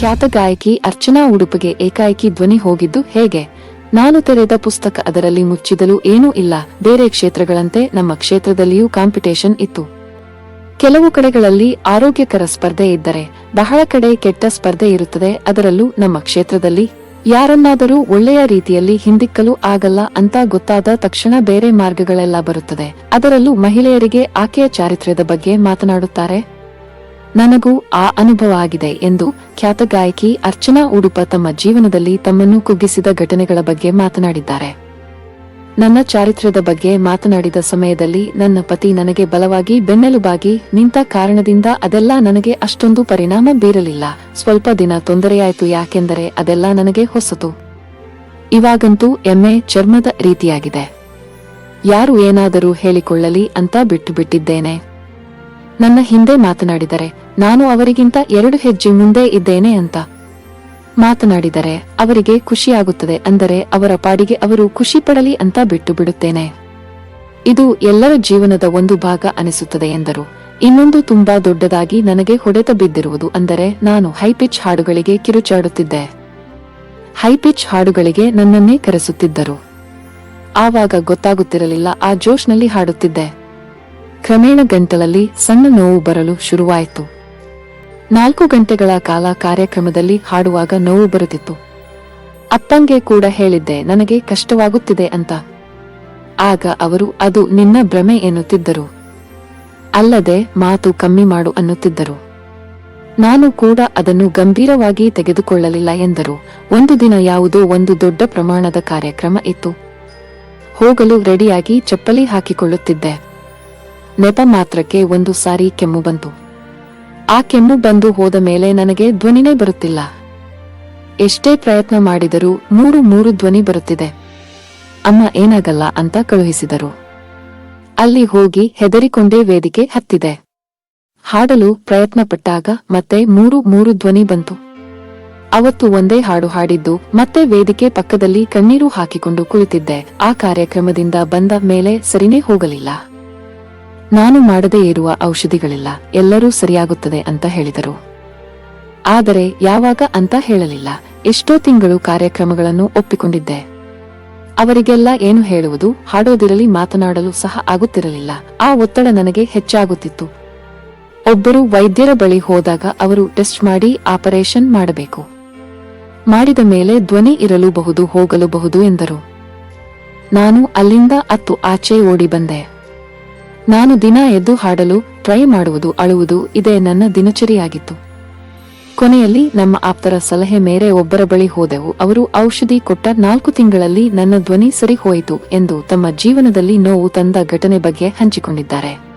ಖ್ಯಾತ ಗಾಯಕಿ ಅರ್ಚನಾ ಉಡುಪಿಗೆ ಏಕಾಏಕಿ ಧ್ವನಿ ಹೋಗಿದ್ದು ಹೇಗೆ? ನಾನು ತೆರೆದ ಪುಸ್ತಕ ಅದರಲ್ಲಿ ಮುಚ್ಚಿದಲು ಏನೂ ಇಲ್ಲ. ಬೇರೆ ಕ್ಷೇತ್ರಗಳಂತೆ ನಮ್ಮ ಕ್ಷೇತ್ರದಲ್ಲಿಯೂ ಕಾಂಪಿಟೇಷನ್ ಇತ್ತು. ಕೆಲವು ಕಡೆಗಳಲ್ಲಿ ಆರೋಗ್ಯಕರ ಸ್ಪರ್ಧೆ ಇದ್ದರೆ, ಬಹಳ ಕಡೆ ಕೆಟ್ಟ ಸ್ಪರ್ಧೆ ಇರುತ್ತದೆ. ಅದರಲ್ಲೂ ನಮ್ಮ ಕ್ಷೇತ್ರದಲ್ಲಿ ಯಾರನ್ನಾದರೂ ಒಳ್ಳೆಯ ರೀತಿಯಲ್ಲಿ ಹಿಂದಿಕ್ಕಲು ಆಗಲ್ಲ ಅಂತ ಗೊತ್ತಾದ ತಕ್ಷಣ ಬೇರೆ ಮಾರ್ಗಗಳೆಲ್ಲ ಬರುತ್ತದೆ. ಅದರಲ್ಲೂ ಮಹಿಳೆಯರಿಗೆ ಆಕೆಯ ಚಾರಿತ್ರ್ಯದ ಬಗ್ಗೆ ಮಾತನಾಡುತ್ತಾರೆ. ನನಗೂ ಆ ಅನುಭವ ಆಗಿದೆ ಎಂದು ಖ್ಯಾತ ಗಾಯಕಿ ಅರ್ಚನಾ ಉಡುಪ ತಮ್ಮ ಜೀವನದಲ್ಲಿ ತಮ್ಮನ್ನು ಕುಗ್ಗಿಸಿದ ಘಟನೆಗಳ ಬಗ್ಗೆ ಮಾತನಾಡಿದ್ದಾರೆ. ನನ್ನ ಚಾರಿತ್ರ್ಯದ ಬಗ್ಗೆ ಮಾತನಾಡಿದ ಸಮಯದಲ್ಲಿ ನನ್ನ ಪತಿ ನನಗೆ ಬಲವಾಗಿ ಬೆನ್ನೆಲುಬಾಗಿ ನಿಂತ ಕಾರಣದಿಂದ ಅದೆಲ್ಲ ನನಗೆ ಅಷ್ಟೊಂದು ಪರಿಣಾಮ ಬೀರಲಿಲ್ಲ. ಸ್ವಲ್ಪ ದಿನ ತೊಂದರೆಯಾಯಿತು ಯಾಕೆಂದರೆ ಅದೆಲ್ಲ ನನಗೆ ಹೊಸತು. ಇವಾಗಂತೂ ಎಮ್ಮೆ ಚರ್ಮದ ರೀತಿಯಾಗಿದೆ. ಯಾರು ಏನಾದರೂ ಹೇಳಿಕೊಳ್ಳಲಿ ಅಂತ ಬಿಟ್ಟು ಬಿಟ್ಟಿದ್ದೇನೆ ನನ್ನ ಹಿಂದೆ ಮಾತನಾಡಿದರೆ ನಾನು ಅವರಿಗಿಂತ ಎರಡು ಹೆಜ್ಜೆ ಮುಂದೆ ಇದ್ದೇನೆ ಅಂತ. ಮಾತನಾಡಿದರೆ ಅವರಿಗೆ ಖುಷಿಯಾಗುತ್ತದೆ ಅಂದರೆ ಅವರ ಪಾಡಿಗೆ ಅವರು ಖುಷಿ ಪಡಲಿ ಅಂತ ಬಿಟ್ಟು ಬಿಡುತ್ತೇನೆ ಇದು ಎಲ್ಲರ ಜೀವನದ ಒಂದು ಭಾಗ ಅನಿಸುತ್ತದೆ ಎಂದರು. ಇನ್ನೊಂದು ತುಂಬಾ ದೊಡ್ಡದಾಗಿ ನನಗೆ ಹೊಡೆತ ಬಿದ್ದಿರುವುದು ಅಂದರೆ ನಾನು ಹೈಪಿಚ್ ಹಾಡುಗಳಿಗೆ ಕಿರುಚಾಡುತ್ತಿದ್ದೆ. ಹೈಪಿಚ್ ಹಾಡುಗಳಿಗೆ ನನ್ನನ್ನೇ ಕರೆಸುತ್ತಿದ್ದರು. ಆವಾಗ ಗೊತ್ತಾಗುತ್ತಿರಲಿಲ್ಲ ಆ ಜೋಶ್ನಲ್ಲಿ ಹಾಡುತ್ತಿದ್ದೆ. ಕ್ರಮೇಣ ಗಂಟಲಲ್ಲಿ ಸಣ್ಣ ನೋವು ಬರಲು ಶುರುವಾಯಿತು. ನಾಲ್ಕು ಗಂಟೆಗಳ ಕಾಲ ಕಾರ್ಯಕ್ರಮದಲ್ಲಿ ಹಾಡುವಾಗ ನೋವು ಬರುತ್ತಿತ್ತು. ಅಪ್ಪಂಗೆ ಕೂಡ ಹೇಳಿದ್ದೆ, ನನಗೆ ಕಷ್ಟವಾಗುತ್ತಿದೆ ಅಂತ. ಆಗ ಅವರು, ಅದು ನಿನ್ನ ಭ್ರಮೆ ಎನ್ನುತ್ತಿದ್ದರು. ಅಲ್ಲದೆ, ಮಾತು ಕಮ್ಮಿ ಮಾಡು ಅನ್ನುತ್ತಿದ್ದರು. ನಾನು ಕೂಡ ಅದನ್ನು ಗಂಭೀರವಾಗಿ ತೆಗೆದುಕೊಳ್ಳಲಿಲ್ಲ ಎಂದರು. ಒಂದು ದಿನ ಯಾವುದೋ ಒಂದು ದೊಡ್ಡ ಪ್ರಮಾಣದ ಕಾರ್ಯಕ್ರಮ ಇತ್ತು. ಹೋಗಲು ರೆಡಿಯಾಗಿ ಚಪ್ಪಲಿ ಹಾಕಿಕೊಳ್ಳುತ್ತಿದ್ದೆ. ನೆಪ ಮಾತ್ರಕ್ಕೆ ಒಂದು ಸಾರಿ ಕೆಮ್ಮು ಬಂತು. ಆ ಕೆಮ್ಮು ಬಂದು ಹೋದ ಮೇಲೆ ನನಗೆ ಧ್ವನಿನೇ ಬರುತ್ತಿಲ್ಲ. ಎಷ್ಟೇ ಪ್ರಯತ್ನ ಮಾಡಿದರೂ ಮೂರು ಮೂರು ಧ್ವನಿ ಬರುತ್ತಿದೆ. ಅಮ್ಮ ಏನಾಗಲ್ಲ ಅಂತ ಕಳುಹಿಸಿದರು. ಅಲ್ಲಿ ಹೋಗಿ ಹೆದರಿಕೊಂಡೇ ವೇದಿಕೆ ಹತ್ತಿದೆ. ಹಾಡಲು ಪ್ರಯತ್ನಪಟ್ಟಾಗ ಮತ್ತೆ ಮೂರು ಮೂರು ಧ್ವನಿ ಬಂತು. ಅವತ್ತು ಒಂದೇ ಹಾಡು ಹಾಡಿದ್ದು ಮತ್ತೆ ವೇದಿಕೆ ಪಕ್ಕದಲ್ಲಿ ಕಣ್ಣೀರು ಹಾಕಿಕೊಂಡು ಕುಳಿತಿದ್ದೆ. ಆ ಕಾರ್ಯಕ್ರಮದಿಂದ ಬಂದ ಮೇಲೆ ಸರಿನೇ ಹೋಗಲಿಲ್ಲ. ನಾನು ಮಾಡದೇ ಇರುವ ಔಷಧಿಗಳಿಲ್ಲ. ಎಲ್ಲರೂ ಸರಿಯಾಗುತ್ತದೆ ಅಂತ ಹೇಳಿದರು. ಆದರೆ ಯಾವಾಗ ಅಂತ ಹೇಳಲಿಲ್ಲ. ಎಷ್ಟೋ ತಿಂಗಳು ಕಾರ್ಯಕ್ರಮಗಳನ್ನು ಒಪ್ಪಿಕೊಂಡಿದ್ದೆ. ಅವರಿಗೆಲ್ಲ ಏನು ಹೇಳುವುದು, ಹಾಡೋದಿರಲಿ, ಮಾತನಾಡಲು ಸಹ ಆಗುತ್ತಿರಲಿಲ್ಲ. ಆ ಒತ್ತಡ ನನಗೆ ಹೆಚ್ಚಾಗುತ್ತಿತ್ತು. ಒಬ್ಬರು ವೈದ್ಯರ ಬಳಿ ಹೋದಾಗ ಅವರು ಟೆಸ್ಟ್ ಮಾಡಿ ಆಪರೇಷನ್ ಮಾಡಬೇಕು. ಮಾಡಿದ ಮೇಲೆ ಧ್ವನಿ ಇರಲೂಬಹುದು, ಹೋಗಲೂಬಹುದು ಎಂದರು. ನಾನು ಅಲ್ಲಿಂದ ಅತ್ತು ಆಚೆ ಓಡಿ ಬಂದೆ. ನಾನು ದಿನ ಎದ್ದು ಹಾಡಲು ಟ್ರೈ ಮಾಡುವುದು, ಅಳುವುದು ಇದೇ ನನ್ನ ದಿನಚರಿಯಾಗಿತ್ತು. ಕೊನೆಯಲ್ಲಿ ನಮ್ಮ ಆಪ್ತರ ಸಲಹೆ ಮೇರೆ ಒಬ್ಬರ ಬಳಿ ಹೋದೆವು. ಅವರು ಔಷಧಿ ಕೊಟ್ಟ ನಾಲ್ಕು ತಿಂಗಳಲ್ಲಿ ನನ್ನ ಧ್ವನಿ ಸರಿ ಹೋಯಿತು ಎಂದು ತಮ್ಮ ಜೀವನದಲ್ಲಿ ನೋವು ತಂದ ಘಟನೆ ಬಗ್ಗೆ ಹಂಚಿಕೊಂಡಿದ್ದಾರೆ.